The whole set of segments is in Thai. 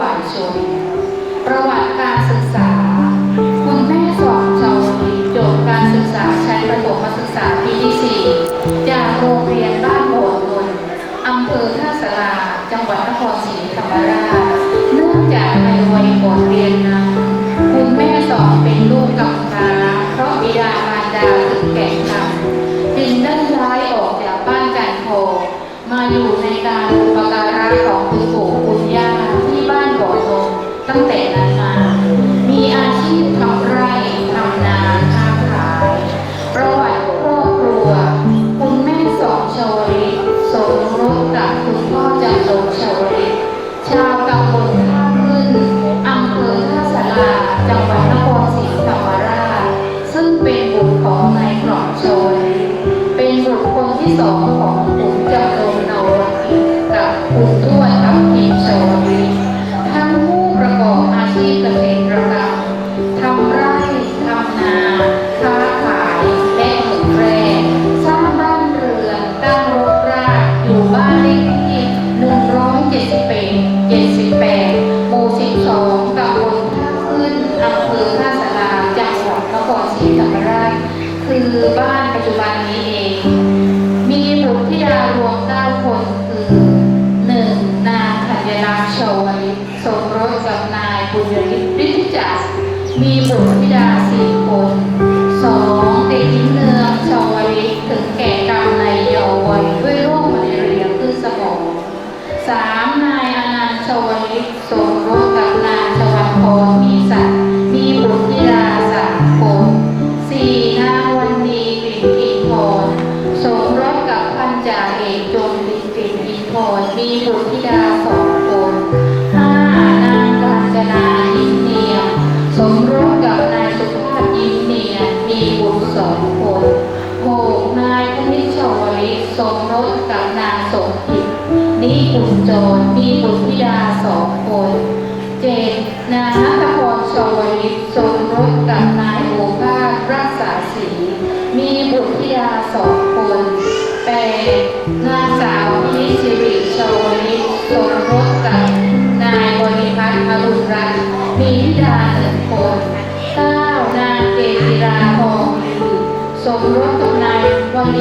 วายชน ประวัติการศึกษา คุณแม่สอนชาวลีจบการศึกษาใชั้นประถมศึกษาปีที่สี่จากโรงเรียนบ้านโบนนอำเภอท่าสลาจังหวัดนครศรีธรรมราชเนื่องจากในวัยบทเรียนนั้นคุณแม่สอนเป็นลูกกำพร้าเพราะบิดามารดาถึงแก่กรรมจึงได้ย้ายออกจากบ้านกันโพมาอยู่ในการอุปการะของคุณปู่คุณย่า ตั้งแต่นั้นมา มีอาชีพทำไร่ทำนาค้าขายประวัติครอบครัว คุณแม่สองชาสมรสกับคุณพ่อจำงชาวลิตชาวตำบลท่าขึ้นอำเภอท่าสาราจังหวัดนครศรีธรรมราช ซึ่งเป็นบุตรของนายกรอบชยเป็นบุตรคนที่สองของ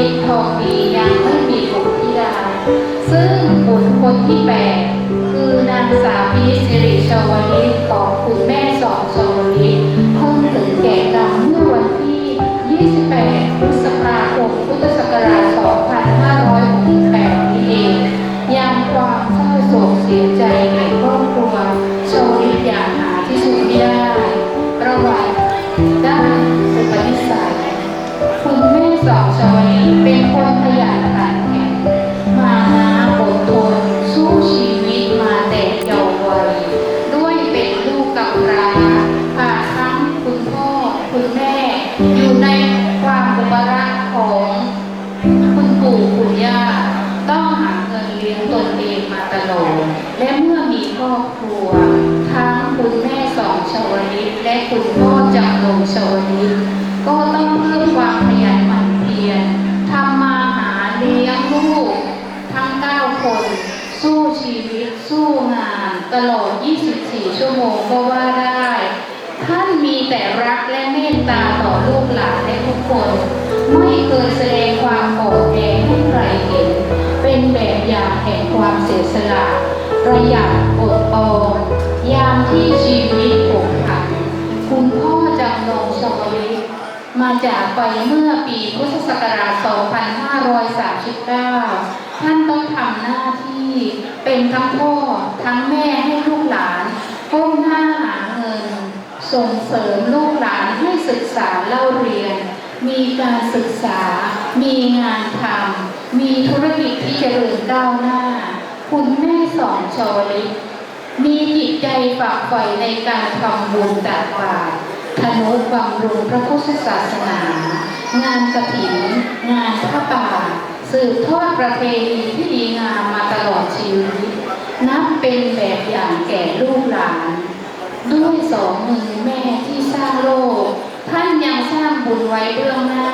ิดทองดียังไม่มีบุตรธิดา ซึ่งบุตรคนที่แปดคือนางสาวพิสิริชาวลิตข ประหยัดอดออมยามที่ชีวิตผกผันคุณพ่อจำลองชวิมาจากไปเมื่อปีพุทธศักราช 2539 ท่านต้องทำหน้าที่เป็นทั้งพ่อทั้งแม่ให้ลูกหลานก้มหน้าหาเงิน ส่งเสริมลูกหลานให้ศึกษาเล่าเรียน มีการศึกษา มีงานทำมีธุรกิจที่เจริญก้าวหน้า คุณแม่สอนชอลิตมีจิตใจฝักใฝ่ในการทำบุญตักบาตรธนุบำรุงพระพุทธศาสนา งานกฐินงานพระป่าสืบทอดประเพณีที่ดีงามมาตลอดชีวิต นับเป็นแบบอย่างแก่ลูกหลาน ด้วยสองมือแม่ที่สร้างโลก ท่านยังสร้างบุญไว้เบื้องหน้า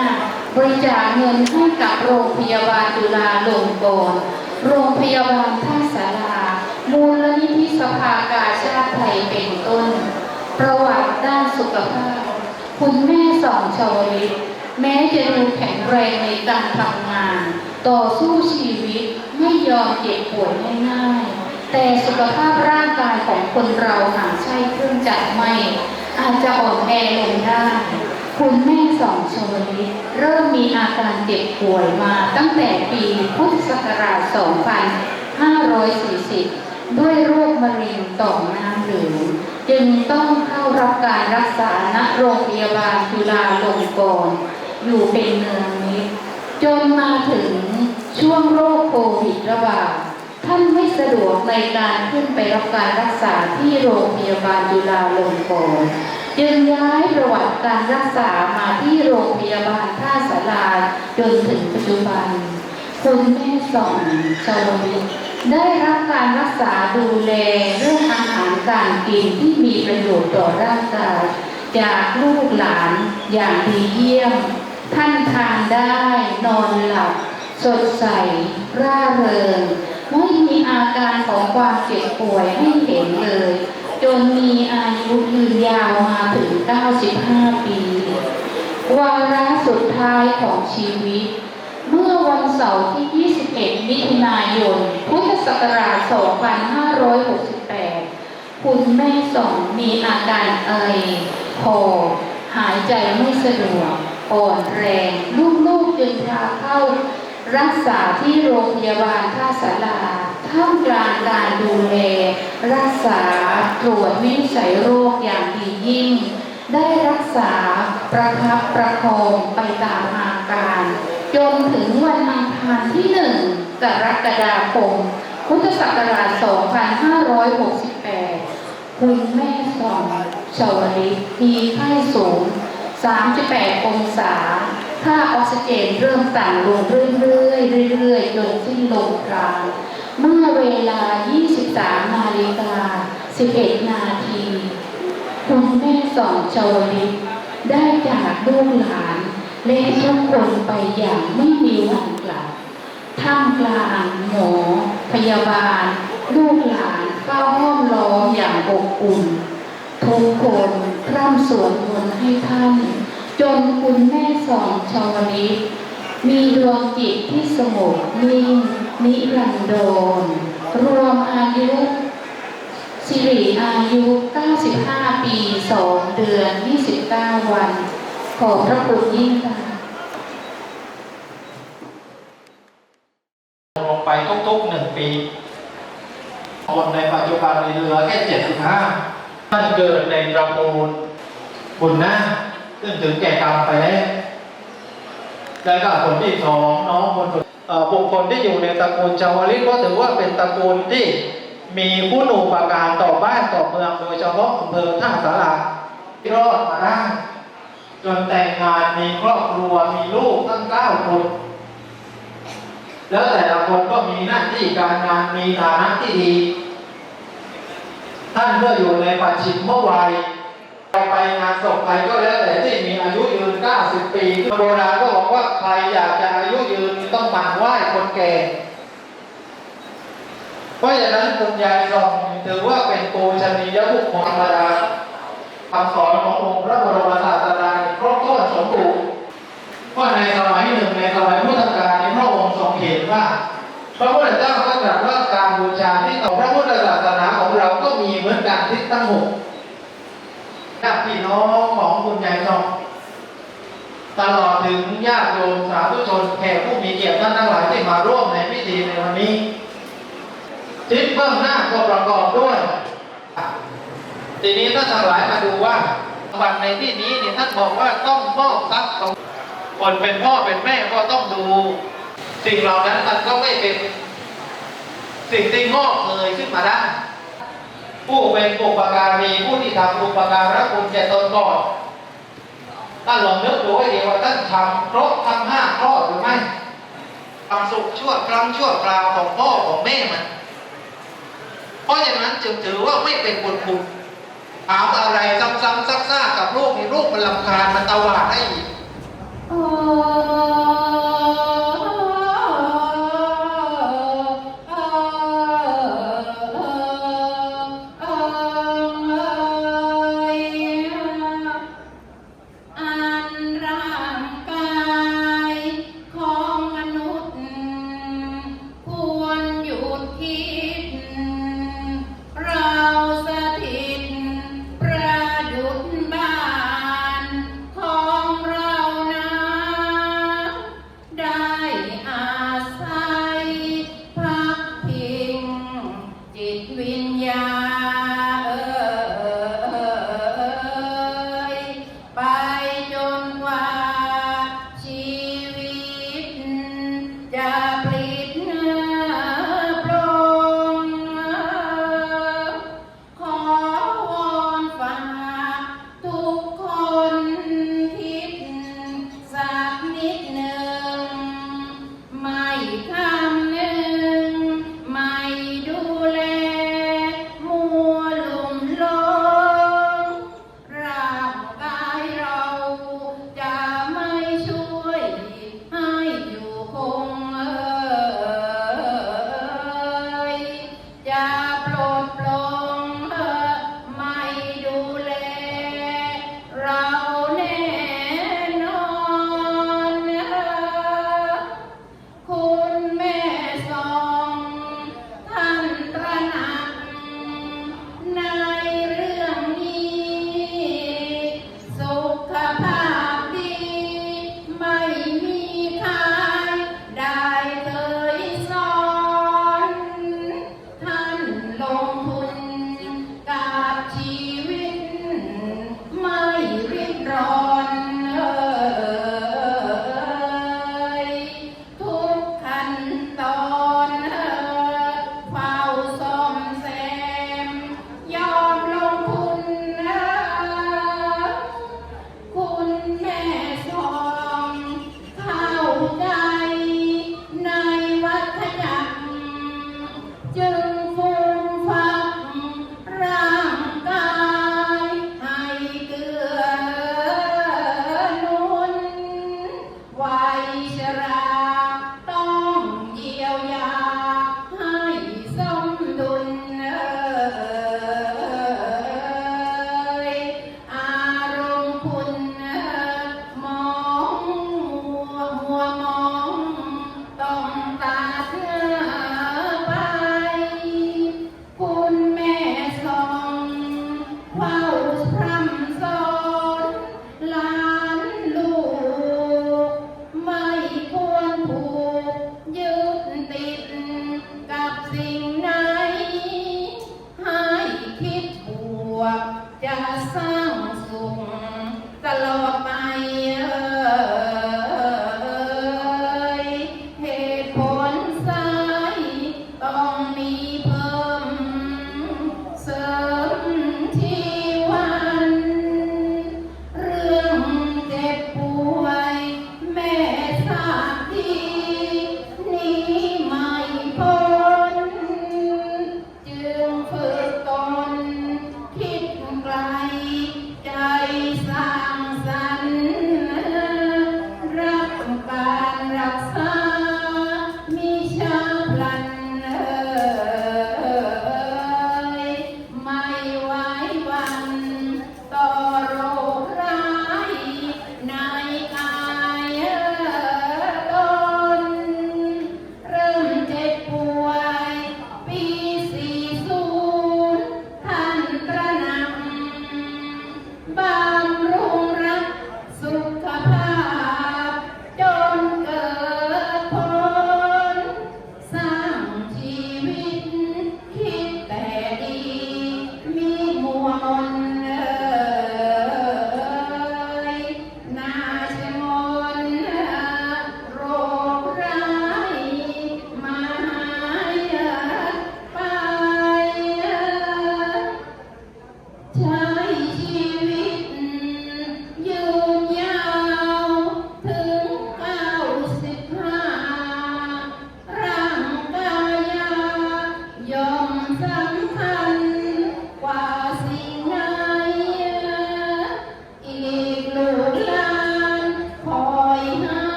บริจาคเงินให้กับโรงพยาบาลจุฬาลงกรณ์ โรงพยาบาลท่าสารามูลนิธิสภากาชาติไทยเป็นต้น ประวัติด้านสุขภาพ คุณแม่สองชาวลิตแม้จะดูแข็งแรงในการทำงาน ต่อสู้ชีวิตไม่ยอมเจ็บป่วยง่ายๆ แต่สุขภาพร่างกายของคนเราหากใช้เครื่องจักรไม่ อาจจะอ่อนแอลงได้ คุณแม่สองชวลิตเริ่มมีอาการเจ็บป่วยมาตั้งแต่ปีพุทธศักราช 2540 ด้วยโรคมะเร็งต่อมน้ำเหลืองจึงต้องเข้ารับการรักษาณโรงพยาบาลจุฬาลงกรณ์อยู่เป็นเนืองนิดจนมาถึงช่วงโรคโควิดระบาดท่านไม่สะดวกในการขึ้นไปรับการรักษาที่โรงพยาบาลจุฬาลงกรณ์ จึงย้ายประวัติการรักษามาที่โรงพยาบาลท่าสาราจนถึงปัจจุบัน คุณแม่สอนชาวลิตได้รับการรักษาดูแลเรื่องอาหารการกินที่มีประโยชน์ต่อร่างกายจากลูกหลานอย่างดีเยี่ยม ท่านทานได้นอนหลับ สดใส ร่าเริง ไม่มีอาการของความเจ็บป่วยให้เห็นเลย จนมีอายุยืนยาวมาถึง 95 ปี วาระสุดท้ายของชีวิต เมื่อวันเสาร์ที่ 21 มิถุนายน พุทธศักราช 2568 คุณแม่สองมีอาการไอหอบหายใจไม่สะดวกอ่อนแรงลูกๆจึงพาเข้า รักษาที่โรงพยาบาลท่าสารา ท่ามกลางการดูแลรักษาตรวจวินิจฉัยโรคอย่างดียิ่ง ได้รักษาประคับประคองไปตามอาการ จนถึงวันอังคารที่หนึ่งกรกฎาคม พุทธศักราช 2568 คุณแม่สองชาวลิตมีไข้สูง 38 องศาค่าออกซิเจนเริ่มต่ำลงเรื่อยๆเรื่อยๆจนสิ้นลมปราณ เมื่อเวลา 23 นาฬิกา 11 นาที คุณแม่สองชาวลิตได้จากลูกหลาน และทุกคนไปอย่างไม่มีวันกลับ ท่ามกลางหมอ พยาบาล ลูกหลานเฝ้าห้อมล้อมอย่างอบอุ่น ทุกคนพร่ำสวดมนต์ให้ท่าน จนคุณแม่สองชาวลิต มีดวงจิตที่สงบนิ่งนิรันดรรวมอายุสิริอายุ 95 ปี 2 เดือน 29 วัน ขอบพระคุณยิ่งค่ะลงไปทุกๆหนึ่งปี คนในปัจจุบันเหลือแค่เจ็ดสิบห้าท่านเกิดในตระกูลบุญนาคซึ่งถึงแก่กรรมไปแล้ว แล้วก็คนที่สองน้องคนบุคคลที่อยู่ในตระกูลชาวลิตก็ถือว่าเป็นตระกูลที่มีผู้อุปการต่อบ้านต่อเมืองโดยเฉพาะอำเภอท่าสาราที่รอดมาได้จนแต่งงานมีครอบครัวมีลูกตั้งเก้าคนแล้วแต่ละคนก็มีหน้าที่การงานมีฐานะที่ดี ท่านก็อยู่ในปัจฉิมวัยไปไปงานศพใครก็แล้วแต่ที่มีอายุยืน 90 ปีโบราณก็บอกว่าใครอยากจะอายุยืนต้องหมั่นไหว้คนแก่ เพราะฉะนั้นคุณยายทองถือว่าเป็นปูชนียบุคคลธรรมดาคำสอนขององค์พระบรมศาสดาครบถ้วนสมบูรณ์ว่าในสมัยหนึ่งในสมัยพุทธกาลนี้พระองค์ทรงเห็นว่าพระพุทธเจ้าก็ตรัสว่าการบูชาที่ต่อพระพุทธศาสนาของเราก็มีเหมือนกันทิศทั้งหกญาติพี่น้องของคุณยายทองตลอดถึงญาติโยมสาธุชนแขกผู้มีเกียรติท่านทั้งหลายที่มาร่วมในพิธีในวันนี้ทิศเบื้องหน้า ก็ประกอบด้วย ทีนี้ท่านทั้งหลายมาดูว่าวันในที่นี้เนี่ยท่านบอกว่าต้องมอบทรัพย์ของคนเป็นพ่อเป็นแม่ก็ต้องดู สิ่งเหล่านั้นมันก็ไม่เป็นสิ่งที่งอกเงยขึ้นมาได้ผู้เป็นบุปการีผู้ที่ทำบุปการะคุณแก่ตนก่อนท่านลองนึกดูให้ดีว่าท่านทำครบทั้งห้าข้อหรือไม่ความสุขชั่วครั้งชั่วคราวของพ่อของแม่มัน เพราะฉะนั้นจึงถือว่าไม่เป็นบุญคุณถามอะไรซ้ำๆซักๆกับลูกนี่ลูกมันลำคาญมันตวาดให้อีก โอ้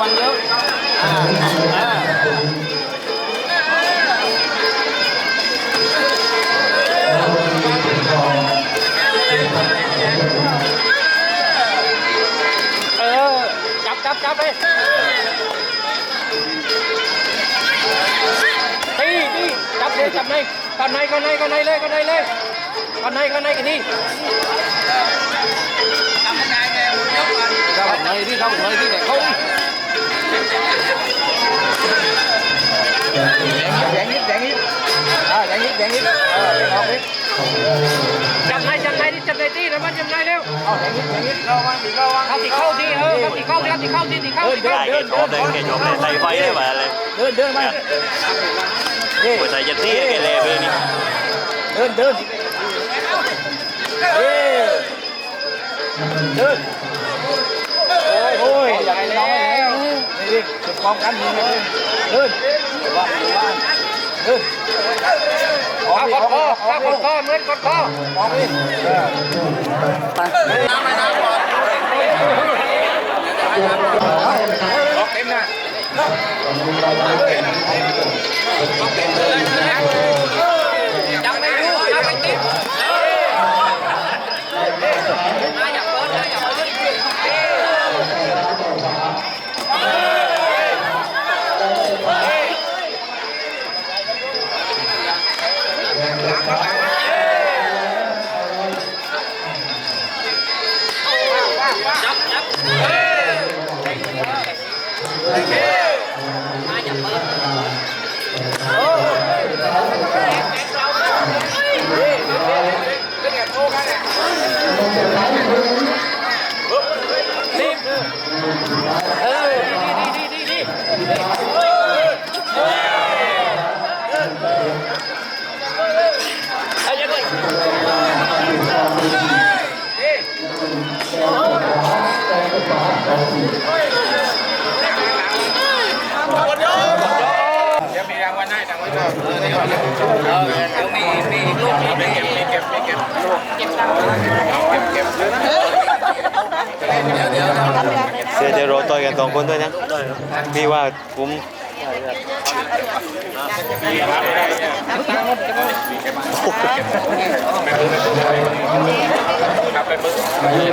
à, đây là văn trước à, à. แล้วมันมีถุงทอง ừ chắp chắp chắp đi đi đi chắp đi chắp đây con này con này con này lên con này lên con này con này cái đi ra một nơi đi ra một nơi đi để không Giãn nhíp, giãn nhíp. À, giãn nhíp, giãn nhíp. Ờ, không biết. Chậm này, chậm này đi, chậm này đi, nó bắt chậm này đâu. Ờ, giãn nhíp, giãn nhíp. Đâu anh, bị đâu anh. Không thì không đi, ừ, không thì không, không thì không đi, thì không. Đơn, đơn, đơn. Cái nhóm này tay vẫy đấy mà. Đơn, đơn anh. Ôi, tay giật tí cái lè bên đi. Đơn, đơn. Đơn. Đơn. Ôi, ôi, กพร้อมกันยิเลยเดินว่าว่าเดิอกดคอขอกดคอเหมือนกดคอมองนี่ไปน้ำไปน้ำก่อนออกเต็มนะออกเต็มเลย มีมีอีกลูกมีเก็บมีเก็บมีเก็บลูกเก็บเก็บเก็บเดี๋ยวนะเดี๋ยวเดี๋ยวรอต่อยกันสองคนด้วยนะพี่ว่าผม ใ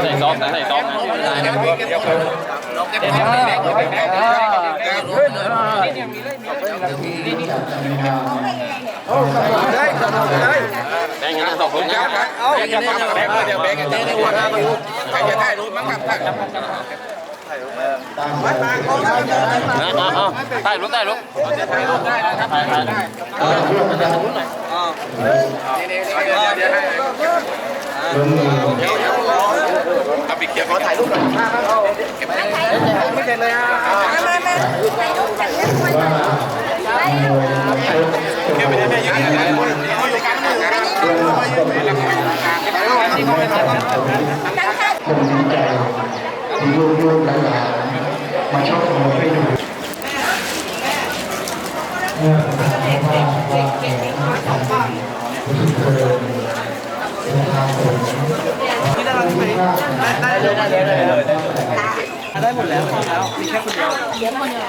ส่ซองนะใส่ซองนะแบ่งกันสองคนนะเอาแบ่งกันแบ่งเดี๋ยวแบ่งกันในวันนั้นใครจะได้รู้มั้งครับ ท่านเอาเอาใต้รู้ใต้รู้ใต้รู้ได้นะครับถ่ายถ่ายนี่นี่เดี๋ยวเดี๋ยวให้เอาปิดเกียร์ขอถ่ายรูปหน่อยเก็บไม่เสร็จเลยอะเก็บไปได้ไหมยังไงอยู่กันอยู่กันผมดีใจที่ลูกๆหลานๆมาชอบมวยให้ดูเมื่อผมถามว่าว่ารู้สึกเพลินนะครับผมได้เลยได้เลยได้เลยได้หมดแล้วแล้วมีแค่คนเดียวเดี๋ยวคนเดียว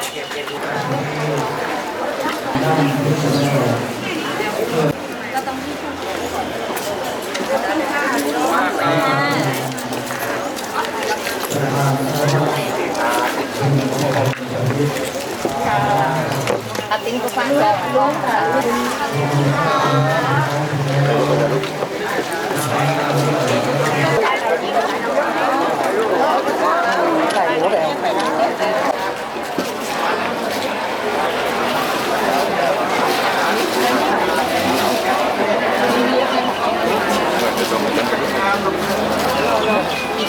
ประ ating kupangga pulong Thank you. เ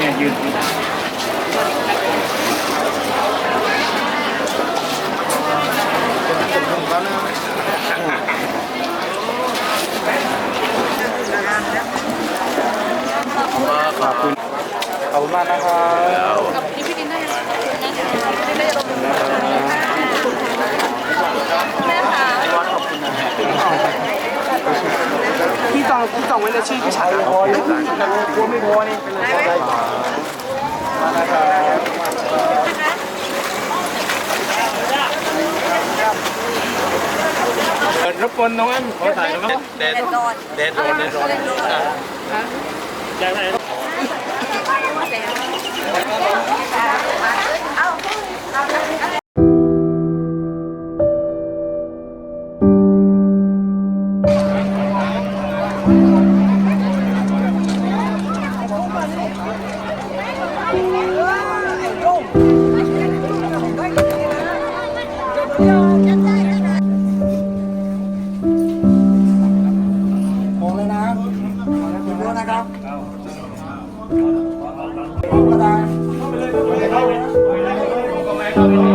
นี่ยยืนขอบคุณ ขอบคุณมากนะครับ กับที่พี่ดินได้นะคะได้ลง พี่จองพี่จองไว้ในชื่อพี่ฉันกลัวไม่พอนี่รบกวนน้องแอมขอถ่ายนะครับแดดร้อนแดดร้อนแดดร้อนจากไหนเอาเอา Amen.